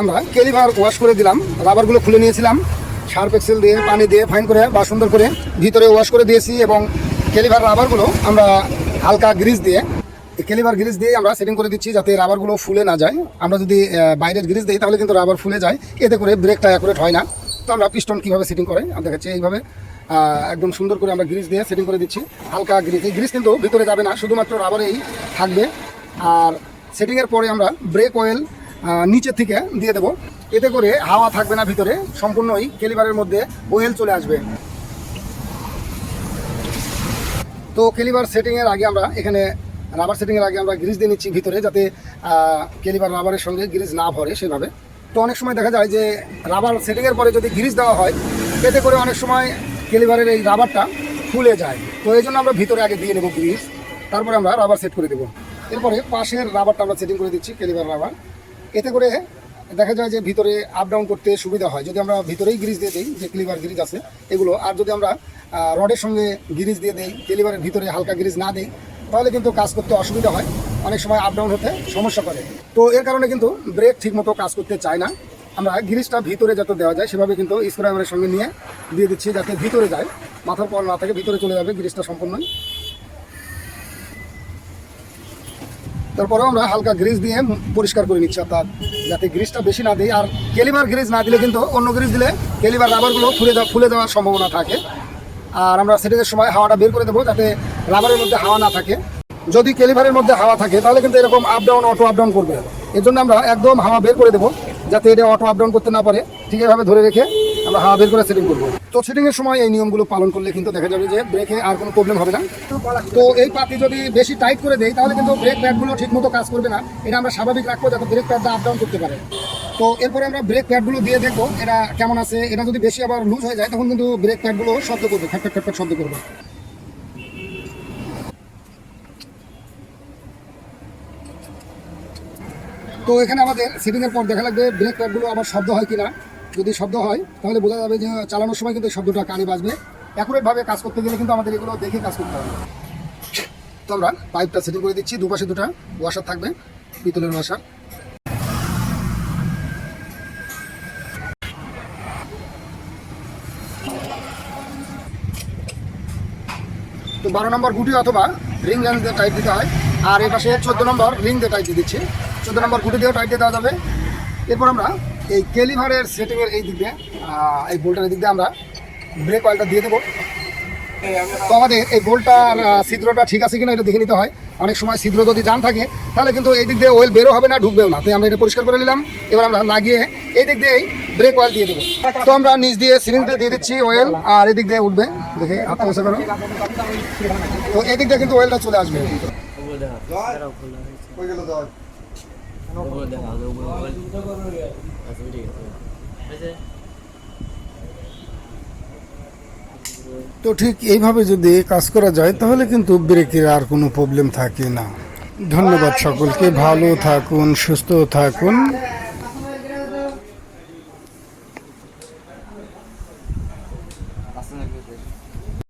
আমরা কেলিভার ওয়াশ করে দিলাম রাবারগুলো খুলে নিয়েছিলাম সার্ফ এক্সেল দিয়ে, পানি দিয়ে ফাইন করে বা সুন্দর করে ভিতরে ওয়াশ করে দিয়েছি এবং কেলিভার রাবারগুলো আমরা হালকা গ্রিজ দিয়ে কেলিভার গ্রিজ দিয়ে আমরা সেটিং করে দিচ্ছি যাতে রাবারগুলো ফুলে না যায়। আমরা যদি বাইরের গ্রিজ দিই তাহলে কিন্তু রাবার ফুলে যায়, এতে করে ব্রেকটা অ্যাকুরেট হয় না। তো আমরা পিস্টন কীভাবে সেটিং করে দেখাচ্ছি এইভাবে একদম সুন্দর করে আমরা গ্রিজ দিয়ে সেটিং করে দিচ্ছি, হালকা গ্রিজ এই গ্রিজ কিন্তু ভিতরে যাবে না, শুধুমাত্র রাবারেই থাকবে। আর সেটিংয়ের পরে আমরা ব্রেক অয়েল নিচে থেকে দিয়ে দেবো। এতে করে হাওয়া থাকবে না ভিতরে, সম্পূর্ণই কেলিবারের মধ্যে ওয়েল চলে আসবে। তো কেলিবার সেটিংয়ের আগে আমরা এখানে রাবার সেটিংয়ের আগে আমরা গ্রিজ দিয়ে নিচ্ছি ভিতরে যাতে কেলিবার রাবারের সঙ্গে গ্রিজ না ভরে সেভাবে। তো অনেক সময় দেখা যায় যে রাবার সেটিংয়ের পরে যদি গ্রিজ দেওয়া হয়, এতে করে অনেক সময় কেলিবারের এই রাবারটা ফুলে যায়। তো এই জন্য আমরা ভিতরে আগে দিয়ে নেব গ্রিজ তারপরে আমরা রাবার সেট করে দেবো। এরপরে পাশের রাবারটা আমরা সেটিং করে দিচ্ছি, কেলিবার রাবার এতে করে দেখা যায় যে ভিতরে আপ ডাউন করতে সুবিধা হয়। যদি আমরা ভিতরেই গ্রিজ দিয়ে দিই, যে ক্লিভার গ্রিজ আছে, এগুলো, আর যদি আমরা রডের সঙ্গে গ্রিজ দিয়ে দিই ক্লিভারের ভিতরে হালকা গ্রিজ না দিই, তাহলে কিন্তু কাজ করতে অসুবিধা হয়। অনেক সময় আপ ডাউন হতে সমস্যা করে। তো এর কারণে কিন্তু ব্রেক ঠিকমতো কাজ করতে চায় না। আমরা গ্রিজটা ভিতরে যাতে দেওয়া যায়, সেভাবে কিন্তু স্ক্রুড্রাইভারের সঙ্গে নিয়ে দিয়ে দিচ্ছি যাতে ভিতরে যায়। মাথার পর না থাকে ভিতরে চলে যাবে গ্রিজটা সম্পূর্ণই। তারপরেও আমরা হালকা গ্রিজ দিয়ে পরিষ্কার করে নিচ্ছি, অর্থাৎ যাতে গ্রিজটা বেশি না দিই। আর কেলিবার গ্রিজ না দিলে কিন্তু অন্য গ্রিজ দিলে কেলিবার রাবারগুলো ফুলে যাওয়া ফুলে দেওয়ার সম্ভাবনা থাকে। আর আমরা সেটিংয়ের সময় হাওয়াটা বের করে দেবো যাতে রাবারের মধ্যে হাওয়া না থাকে। যদি কেলিভারের মধ্যে হাওয়া থাকে, তাহলে কিন্তু এরকম up down auto up down করবে। এর জন্য আমরা একদম হাওয়া বের করে দেবো, যাতে এটা অটো আপ ডাউন করতে না পারে। ঠিক এভাবে ধরে রেখে আমরা হাওয়া বের করে সেটিং করব। তো সেটিংয়ের সময় এই নিয়মগুলো পালন করলে কিন্তু দেখা যাবে যে ব্রেকে আর কোনো প্রবলেম হবে না। তো এই পাতি যদি বেশি টাইট করে দেয় তাহলে কিন্তু ব্রেক প্যাডগুলো ঠিক মতো কাজ করবে না। এটা আমরা স্বাভাবিক রাখব যাতে ব্রেক প্যাডটা আপ ডাউন করতে পারে। তো এরপরে আমরা ব্রেক প্যাডগুলো দিয়ে দেখব এটা কেমন আছে। এটা যদি বেশি আবার লুজ হয়ে যায়, তখন কিন্তু ব্রেক প্যাডগুলো শব্দ করবে, খ্যাট খ্যাট শব্দ করবে। তো এখানে আমাদের সেটিংয়ের পর দেখা লাগবে ব্রেক প্যাডগুলো আবার শব্দ হয় কিনা। যদি শব্দ হয়, তাহলে বোঝা যাবে যে চালানোর সময় কিন্তু শব্দটা কানে বাজবে। অ্যাকুরেটভাবে কাজ করতে গেলে কিন্তু আমাদের এগুলো দেখে কাজ করতে হবে। তো আমরা পাইপটা সেটিং করে দিচ্ছি, দুপাশে দুটা ওয়াশার থাকবে, পিতলের ওয়াশার তো বারো নম্বর গুটি অথবা রিং লেন্স দিয়ে টাইট দিতে হয়। আর এই পাশে চোদ্দ নম্বর রিং দিয়ে টাইট দিয়ে দিচ্ছি। চোদ্দ নম্বর গুটি দিয়েও টাইট দিয়ে দেওয়া যাবে। এরপর আমরা এই কেলিভারের সেটিংয়ের এই দিক দিয়ে এই বোল্টের দিক দিয়ে আমরা ব্রেক অয়েলটা দিয়ে দেবো। তো আমাদের এই বোল্টটার ছিদ্রটা ঠিক আছে কিনা এটা দেখে নিতে হয়। অনেক সময় ছিদ্র যদি জাম থাকে, তাহলে কিন্তু এই দিক দিয়ে অয়েল বেরো হবে না, ঢুকবেও না। তাই আমরা এটা পরিষ্কার করে নিলাম। এবার আমরা লাগিয়ে এই দিক দিয়েই ব্রেক অয়েল দিয়ে দেবো। তো আমরা নিচ দিয়ে সিলিন্ডার দিয়ে দিচ্ছি অয়েল আর এই দিক দিয়ে উঠবে। দেখে হাতটা বসে করো। তো এই দিক দিয়ে কিন্তু অয়েলটা চলে আসবে। তো ঠিক এইভাবে যদি কাজ করা যায়, তাহলে কিন্তু ব্রেকের আর কোনো প্রবলেম থাকে না। ধন্যবাদ সকলকে, ভালো থাকুন, সুস্থ থাকুন।